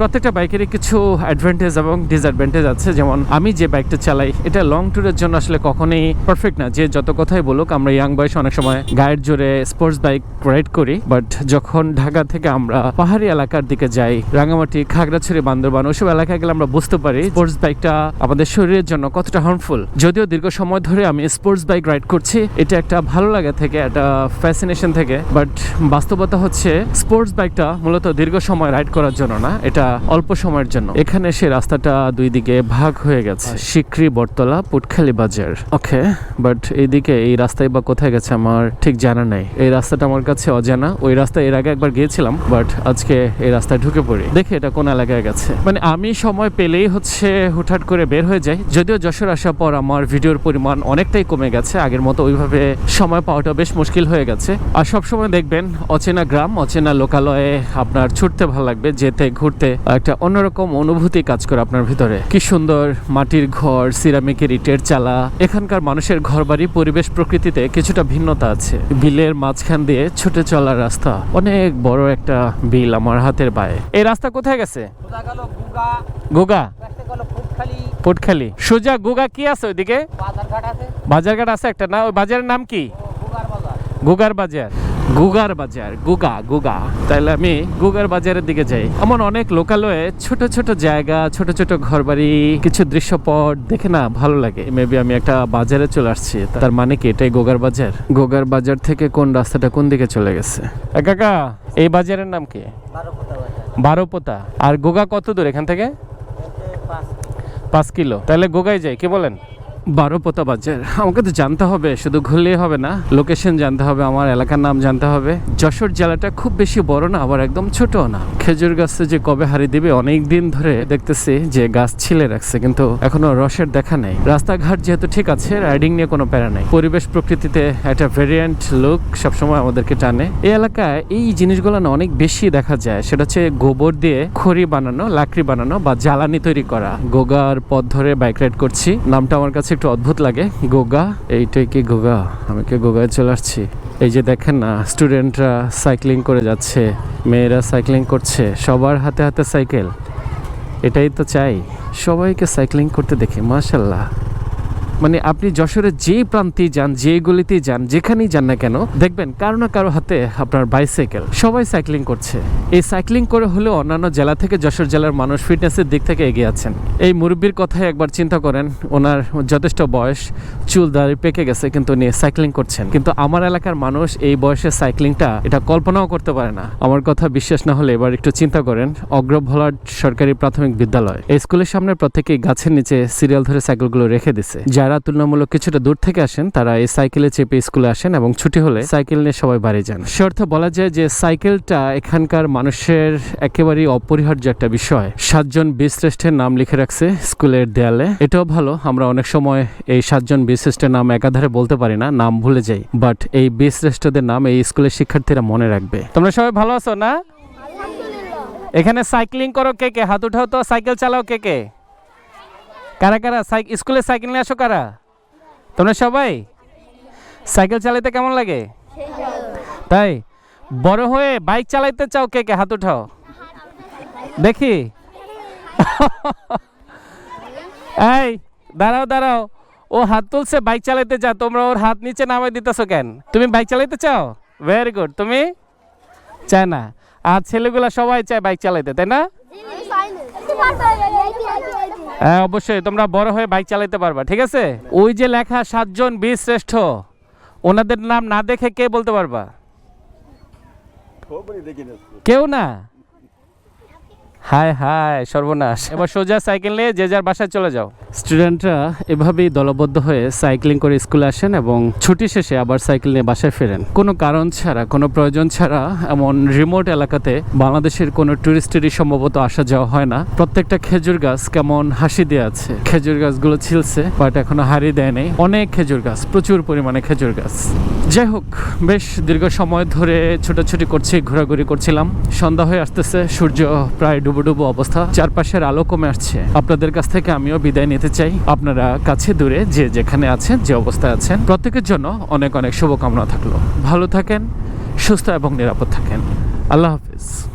প্রত্যেকটা বাইকেরই কিছু অ্যাডভান্টেজ এবং ডিসঅ্যাডভান্টেজ আছে। যেমন আমি যে বাইকটা চালাই, এটা লং ট্যুরের জন্য আসলে কখনোই পারফেক্ট না। যে যত কথাই বলুক, আমরা ইয়াং বয়সে অনেক সময় গায়ের জোরে স্পোর্টস বাইক রাইড করি। বাট যখন ঢাকা থেকে আমরা পাহাড়ি এলাকার দিকে যাই, রাঙামাটি, খাগড়াছড়ি, বান্দরবান ওইসব এলাকায় গেলে আমরা বুঝতে পারি স্পোর্টস বাইকটা আমাদের শরীরের জন্য কতটা হার্মফুল যদিও দীর্ঘ সময় ধরে আমি স্পোর্টস বাইক রাইড করছি, এটা একটা ভালো লাগা থেকে, একটা ফ্যাসিনেশন থেকে। বাট বাস্তবতা হচ্ছে স্পোর্টস বাইকটা মূলত দীর্ঘ সময় রাইড করার জন্য না, এটা অল্প সময়ের জন্য। এখানে সে রাস্তাটা দুই দিকে ভাগ হয়ে গেছে। সিকরি বটতলা পুটখালি বাজার। ওকে। বাট এইদিকে এই রাস্তায় বা কোথায় গেছে আমার ঠিক জানা নাই। এই রাস্তাটা আমার কাছে অজানা। ওই রাস্তায় এর আগে একবার গিয়েছিলাম বাট আজকে এই রাস্তায় ঢুকে পড়ি। দেখি এটা কোন এলাকায় গেছে। মানে আমি সময় পেলেই হচ্ছে হুটহাট করে বের হয়ে যাই। যদিও যশোর আসার পর আমার ভিডিওর পরিমাণ অনেকটাই কমে গেছে। আগের মতো ওইভাবে সময় পাওয়াটা বেশ মুশকিল হয়ে গেছে। আর সব সময় দেখবেন অচেনা গ্রাম অচেনা লোকালয়ে আপনার ছুটতে ভালো লাগবে যেতে ঘুরতে একটা অন্যরকম অনুভূতি কাজ করে আপনার ভিতরে। কি সুন্দর মাটির ঘর সিরামিকের ইটের চালা। এখানকার মানুষের ঘরবাড়ি পরিবেশ প্রকৃতিতে কিছুটা ভিন্নতা আছে। বিলের মাঝখান দিয়ে ছুটে চলার রাস্তা অনেক বড় একটা বিল আমার হাতের বায়ে এই রাস্তা কোথায় গেছে? গোগা। পোটখালি। সোজা গোগা কি আছে ওইদিকে? বাজারঘাট আছে। একটা না? ওই বাজারের নাম কি? গুগার বাজার। গুগার বাজার গুগা গুগা। তাহলে আমি গুগার বাজারের দিকে যাই। এমন অনেক লোকালয়ে ছোট ছোট জায়গা ছোট ছোট ঘরবাড়ি কিছু দৃশ্যপট দেখে না ভালো লাগে। মেবি আমি একটা বাজারে চলে আসছি। তার মানে কি এটাই গোগার বাজার? গোগার বাজার থেকে কোন রাস্তাটা কোন দিকে চলে গেছে? এ কাকা এই বাজারের নাম কি? বারোপোতা আর গোগা কত দূর এখান থেকে? পাঁচ কিলো। তাহলে গোগায় যাই কি বলেন? বারোপোতা বাজার আমাকে তো জানতে হবে, শুধু ঘুরলেই হবে না। লোকেশন জানতে হবে, আমার এলাকার নাম জানতে হবে। যশোর জেলাটা খুব বেশি বড় না, আবার একদম ছোট না। খেজুর গাছে যে কবে হারি দিবে, অনেক দিন ধরে দেখতেছি যে গাছ ছিলে রাখছে, কিন্তু এখনও রসের দেখা নেই। রাস্তাঘাট যেহেতু ঠিক আছে রাইডিং নিয়ে কোনো প্যারা নেই। পরিবেশ প্রকৃতিতে একটা ভেরিয়েন্ট লুক সবসময় আমাদেরকে টানে। এই এলাকায় এই জিনিসগুলো না অনেক বেশি দেখা যায়। সেটা হচ্ছে গোবর দিয়ে খড়ি বানানো, লাকড়ি বানানো বা জ্বালানি তৈরি করা। গোগার পথ ধরে বাইক রাইড করছি। নামটা আমার কাছে একটু অদ্ভুত লাগে। গোগা, এইটাই কি গোগা? আমি কি গোগায় চলে আসছি? এই যে দেখেন না স্টুডেন্টরা সাইক্লিং করে যাচ্ছে, মেয়েরা সাইক্লিং করছে, সবার হাতে হাতে সাইকেল এটাই তো চাই। সবাইকে সাইক্লিং করতে দেখি, মাশাল্লাহ। মানে আপনি যশোরের যে প্রান্তেই যান যে গলিতেই যান, যেখানেই যান না কেন, দেখবেন কারও না কারও হাতে আপনার বাইসাইকেল সবাই সাইক্লিং করছে। এই সাইক্লিং করে হলেও অন্যান্য জেলা থেকে যশোর জেলার মানুষ ফিটনেসের দিক থেকে এগিয়ে আছেন। এই মুরব্বীর কথাই একবার চিন্তা করেন, ওনার যথেষ্ট বয়স, চুল দাড়ি পেকে গেছে, কিন্তু উনি সাইক্লিং করছেন। কিন্তু আমার এলাকার মানুষ এই বয়সে সাইক্লিংটা এটা কল্পনাও করতে পারে না। আমার কথা বিশ্বাস না হলে এবার একটু চিন্তা করেন অগ্রভলাট সরকারি প্রাথমিক বিদ্যালয়। এই স্কুলের সামনে প্রত্যেকেই গাছের নিচে সিরিয়াল ধরে সাইকেলগুলো রেখে দিছে। যারা তুলনামূলক কিছুটা দূর থেকে আসেন তারা এই সাইকেলে চেপে স্কুলে আসেন এবং ছুটি হলে সাইকেল নিয়ে সবাই বাড়ি যান। সে অর্থে বলা যায় যে সাইকেলটা এখানকার মানুষের একেবারেই অপরিহার্য একটা বিষয়। সাতজন বীরশ্রেষ্ঠের নাম লিখে রাখছে স্কুলের দেয়ালে। এটাও ভালো আমরা অনেক সময় এই সাতজন বীরশ্রেষ্ঠের নাম একাধারে বলতে পারি না নাম ভুলে যাই। বাট এই বীরশ্রেষ্ঠদের নাম এই স্কুলের শিক্ষার্থীরা মনে রাখবে। তোমরা সবাই ভালো আছো না? এখানে সাইক্লিং করো কে কে? হাত উঠাও তো সাইকেল চালাও কে কে? কারা কারা? স্কুলে সাইকেল নিয়ে আসো কারা? তোমরা সবাই? সাইকেল চালাইতে কেমন লাগে? তাই? বড় হয়ে বাইক চালাইতে চাও কে কে? হাত উঠাও। দেখি। এই, দাঁড়াও দাঁড়াও। ও হাত তুলছে, বাইক চালাইতে চাও তোমরা ওর হাত নিচে নামাই দিতেছো কেন? তুমি বাইক চালাইতে চাও? ভেরি গুড তুমি? চায় না। আর ছেলেগুলা সবাই চায় বাইক চালাইতে, তাই না? হ্যাঁ অবশ্যই তোমরা বড় হয়ে বাইক চালাইতে পারবা ঠিক আছে? ওই যে লেখা সাতজন বীর শ্রেষ্ঠ। ওনাদের নাম না দেখে কে বলতে পারবা? কেউ না? হায় হায়, সর্বনাশ। এবার সোজা সাইকেল নিয়ে যে যার বাসায় চলে যাও। স্টুডেন্টরা এভাবেই দলবদ্ধ হয়ে সাইক্লিং করে স্কুলে আসেন এবং ছুটি শেষে আবার সাইকেল নিয়ে বাসায় ফেরেন। কোনো কারণ ছাড়া, কোনো প্রয়োজন ছাড়া এমন রিমোট এলাকাতে বাংলাদেশের কোনো টুরিস্টেরই সম্ভবত আসা যাওয়া হয় না। প্রত্যেকটা খেজুর গাছ কেমন হাসি দিয়ে আছে। খেজুর গাছগুলো ছিলছে, বাট এখনও হারিয়ে দেয় নেই অনেক খেজুর গাছ, প্রচুর পরিমাণে খেজুর গাছ। যাই হোক, বেশ দীর্ঘ সময় ধরে ছোটাছুটি করছি, ঘোরাঘুরি করছিলাম। সন্ধ্যা হয়ে আসতেছে, সূর্য প্রায় ডুবো অবস্থা চারপাশের আলো কমে আসছে। আপনাদের কাছ থেকে আমিও বিদায় নিতে চাই। আপনারা কাছে দূরে যে যেখানে আছেন, যে অবস্থায় আছেন, প্রত্যেকের জন্য অনেক অনেক শুভকামনা থাকল। ভালো থাকেন, সুস্থ এবং নিরাপদ থাকেন। আল্লাহ হাফিজ।